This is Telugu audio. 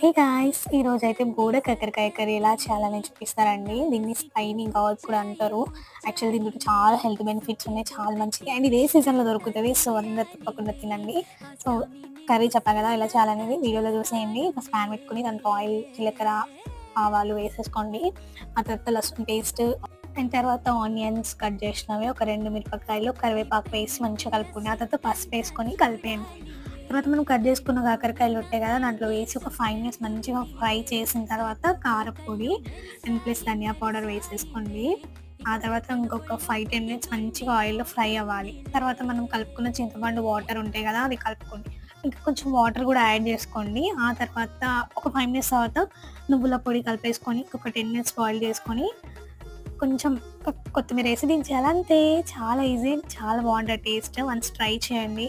హే గాయ్స్ ఈరోజు అయితే బోడ కక్కరకాయ కర్రీ ఎలా చేయాలని చూపిస్తారండి దీన్ని స్పైనింగ్ గాడ్ కూడా అంటారు. యాక్చువల్లీ దీనికి చాలా హెల్త్ బెనిఫిట్స్ ఉన్నాయి చాలా మంచిది అండ్ ఇదే సీజన్లో దొరుకుతుంది సో అందరు తప్పకుండా తినండి. సో కర్రీ చెప్పా కదా ఎలా చేయాలనేది వీడియోలో చూసేయండి. ఫస్ట్ ప్యాన్ పెట్టుకుని దాంట్లో ఆయిల్ జీలకర్ర ఆవాలు వేసేసుకోండి. ఆ తర్వాత లసూన్ పేస్ట్ అండ్ తర్వాత ఆనియన్స్ కట్ చేసినవి. ఒక రెండు మిరపకాయలు కరివేపాకు వేసి మంచిగా కలుపుకుని ఆ తర్వాత పసుపు వేసుకొని కలిపేయండి. తర్వాత మనం కట్ చేసుకున్న కాకరకాయలు ఉంటాయి కదా దాంట్లో వేసి ఒక ఫైవ్ మినిట్స్ మంచిగా ఫ్రై చేసిన తర్వాత కారపొడి అండ్ ప్లస్ ధనియా పౌడర్ వేసేసుకోండి. ఆ తర్వాత ఇంకొక ఫైవ్ టెన్ మినిట్స్ మంచిగా ఆయిల్లో ఫ్రై అవ్వాలి. తర్వాత మనం కలుపుకున్న చింతపండు వాటర్ ఉంటాయి కదా అది కలుపుకోండి. ఇంకా కొంచెం వాటర్ కూడా యాడ్ చేసుకోండి. ఆ తర్వాత ఒక ఫైవ్ మినిట్స్ తర్వాత నువ్వుల పొడి కలిపేసుకొని ఒక టెన్ మినిట్స్ బాయిల్ చేసుకొని కొంచెం కొత్తిమీర వేసి దించేయాలి. అంతే. చాలా ఈజీ చాలా బాగుంటుంది టేస్ట్ వన్స్ ట్రై చేయండి.